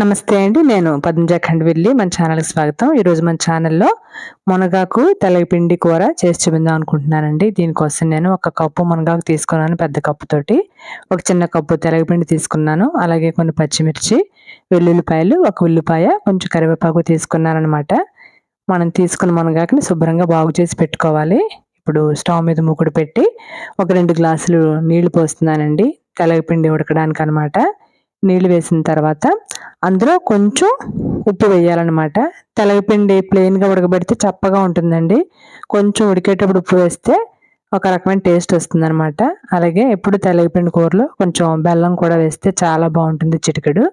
నమస్తే అండి నేను పద్మజ వెళ్ళి మన ఛానల్కి స్వాగతం. ఈరోజు మన ఛానల్లో మునగాకు తెలగపిండి కూర చేసి చూపిందాం అనుకుంటున్నానండి. దీనికోసం నేను ఒక కప్పు మునగాకు తీసుకున్నాను పెద్ద కప్పుతోటి ఒక చిన్న కప్పు తెలగపిండి తీసుకున్నాను అలాగే కొన్ని పచ్చిమిర్చి వెల్లుల్లిపాయలు ఒక ఉల్లిపాయ కొంచెం కరివేపాకు తీసుకున్నాను అనమాట మనం తీసుకున్న మునగాకుని శుభ్రంగా బాగు చేసి పెట్టుకోవాలి. ఇప్పుడు స్టవ్ మీద మూకుడు పెట్టి ఒక రెండు గ్లాసులు నీళ్ళు పోస్తున్నానండి తెలగపిండి ఉడకడానికి అనమాట నీళ్ళు వేసిన తర్వాత అందులో కొంచెం ఉప్పు వేయాలన్నమాట. తెలగపిండి ప్లెయిన్గా ఉడకబెడితే చప్పగా ఉంటుందండి. కొంచెం ఉడికేటప్పుడు ఉప్పు వేస్తే ఒక రకమైన టేస్ట్ వస్తుందన్నమాట. అలాగే ఎప్పుడు తెలగపిండి కూరలో కొంచెం బెల్లం కూడా వేస్తే చాలా బాగుంటుంది చిటికెడు.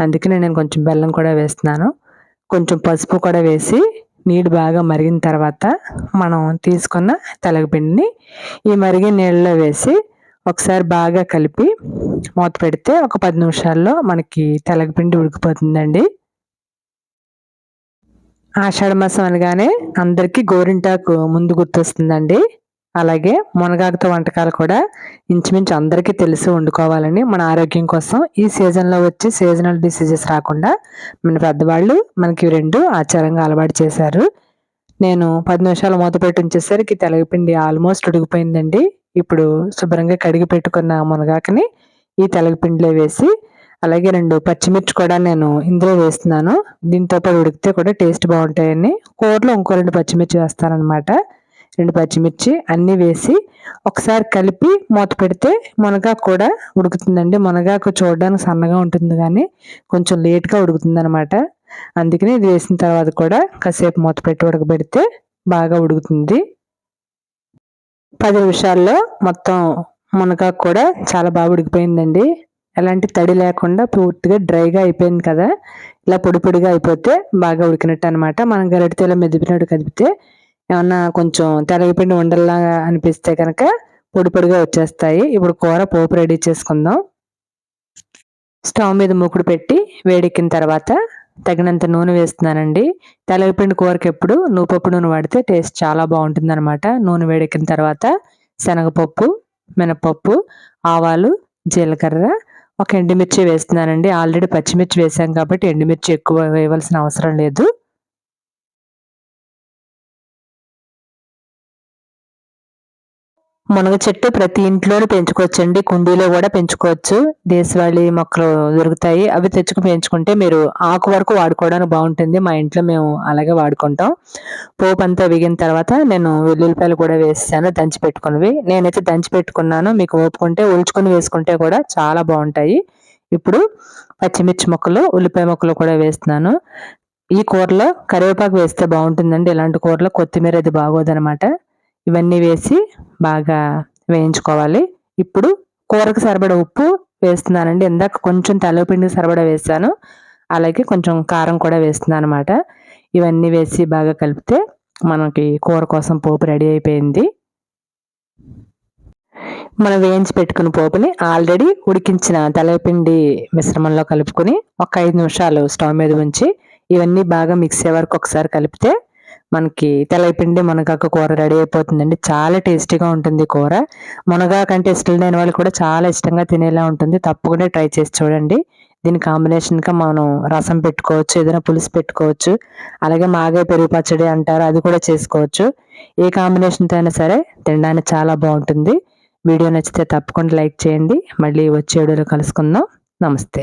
అందుకని నేను కొంచెం బెల్లం కూడా వేస్తున్నాను. కొంచెం పసుపు కూడా వేసి నీళ్ళు బాగా మరిగిన తర్వాత మనం తీసుకున్న తెలగపిండిని ఈ మరిగిన నీళ్ళలో వేసి ఒకసారి బాగా కలిపి మూత పెడితే ఒక పది నిమిషాల్లో మనకి తెలగపిండి ఉడికిపోతుందండి. ఆషాఢ మాసం అనగానే అందరికీ గోరింటాకు ముందు గుర్తొస్తుందండి. అలాగే మునగాకుతో వంటకాలు కూడా ఇంచుమించు అందరికీ తెలిసి వండుకోవాలని మన ఆరోగ్యం కోసం ఈ సీజన్లో వచ్చి సీజనల్ డిసీజెస్ రాకుండా మన పెద్దవాళ్ళు మనకి రెండు ఆచారంగా అలవాటు చేశారు. నేను పది నిమిషాలు మూత పెట్టి ఉంచేసరికి తెలగపిండి ఆల్మోస్ట్ ఉడికిపోయిందండి. ఇప్పుడు శుభ్రంగా కడిగి పెట్టుకున్న మునగాకని ఈ తెలగపిండిలో వేసి అలాగే రెండు పచ్చిమిర్చి కూడా నేను ఇందులో వేస్తున్నాను. దీంతో పాటు ఉడికితే కూడా టేస్ట్ బాగుంటాయని. కూరలో ఇంకో రెండు పచ్చిమిర్చి వేస్తానమాట రెండు పచ్చిమిర్చి అన్నీ వేసి ఒకసారి కలిపి మూత పెడితే మునగాకు కూడా ఉడుకుతుందండి. మునగాకు చూడడానికి సన్నగా ఉంటుంది కానీ కొంచెం లేట్గా ఉడుకుతుంది అనమాట అందుకని ఇది వేసిన తర్వాత కూడా కాసేపు మూత పెట్టి ఉడకబెడితే బాగా ఉడుకుతుంది. పది నిమిషాల్లో మొత్తం మునగాకు కూడా చాలా బాగా ఉడికిపోయిందండి. ఎలాంటి తడి లేకుండా పూర్తిగా డ్రైగా అయిపోయింది కదా. ఇలా పొడి పొడిగా అయిపోతే బాగా ఉడికినట్టు అనమాట మనం గరిటితో ఇలా మెదిపినట్టు కదిపితే ఏమన్నా కొంచెం తెరగిపిండి ఉండల్లాగా అనిపిస్తే కనుక పొడి పొడిగా వచ్చేస్తాయి. ఇప్పుడు కూర పోపు రెడీ చేసుకుందాం. స్టవ్ మీద మూకుడు పెట్టి వేడెక్కిన తర్వాత తగినంత నూనె వేస్తున్నానండి. తెలగపిండి కూరకి ఎప్పుడు నూపప్పు నూనె వాడితే టేస్ట్ చాలా బాగుంటుంది అనమాట నూనె వేడెక్కిన తర్వాత శనగపప్పు మినపప్పు ఆవాలు జీలకర్ర ఒక ఎండుమిర్చి వేస్తున్నానండి. ఆల్రెడీ పచ్చిమిర్చి వేసాం కాబట్టి ఎండుమిర్చి ఎక్కువ వేయవలసిన అవసరం లేదు. మునగ చెట్టు ప్రతి ఇంట్లోనూ పెంచుకోవచ్చండి. కుండీలో కూడా పెంచుకోవచ్చు. దేశవాళీ మొక్కలు దొరుకుతాయి. అవి తెచ్చుకుని పెంచుకుంటే మీరు ఆకు వరకు వాడుకోవడానికి బాగుంటుంది. మా ఇంట్లో మేము అలాగే వాడుకుంటాం. పోపు అంతా వేగిన తర్వాత నేను వెల్లుల్లిపాయలు కూడా వేసాను దంచి పెట్టుకున్నవి. నేనైతే దంచి పెట్టుకున్నాను. మీకు ఓపుకుంటే ఉల్చుకొని వేసుకుంటే కూడా చాలా బాగుంటాయి. ఇప్పుడు పచ్చిమిర్చి ముక్కలు ఉల్లిపాయ ముక్కలు కూడా వేస్తున్నాను. ఈ కూరలో కరివేపాకు వేస్తే బాగుంటుందండి. ఇలాంటి కూరలో కొత్తిమీర అది బాగోదనమాట ఇవన్నీ వేసి బాగా వేయించుకోవాలి. ఇప్పుడు కూరకు సరిపడ ఉప్పు వేస్తున్నానండి. ఇందాక కొంచెం తెల్లపిండికి సరిపడా వేసాను. అలాగే కొంచెం కారం కూడా వేస్తున్నాను అనమాట ఇవన్నీ వేసి బాగా కలిపితే మనకి కూర కోసం పోపు రెడీ అయిపోయింది. మనం వేయించి పెట్టుకున్న పోపుని ఆల్రెడీ ఉడికించిన తెల్లపిండి మిశ్రమంలో కలుపుకొని ఒక ఐదు నిమిషాలు స్టవ్ మీద ఉంచి ఇవన్నీ బాగా మిక్స్ అయ్యే వరకు ఒకసారి కలిపితే మనకి తెల్లపిండి మునగాకు కూర రెడీ అయిపోతుందండి. చాలా టేస్టీగా ఉంటుంది కూర. మునగాకు అంటే ఇష్టం లేని వాళ్ళు కూడా చాలా ఇష్టంగా తినేలా ఉంటుంది. తప్పకుండా ట్రై చేసి చూడండి. దీని కాంబినేషన్గా మనం రసం పెట్టుకోవచ్చు ఏదైనా పులుసు పెట్టుకోవచ్చు అలాగే మాగే పెరుగు పచ్చడి అంటారు అది కూడా చేసుకోవచ్చు. ఏ కాంబినేషన్తో అయినా సరే తినడానికి చాలా బాగుంటుంది. వీడియో నచ్చితే తప్పకుండా లైక్ చేయండి. మళ్ళీ వచ్చే వీడియోలో కలుసుకుందాం. నమస్తే.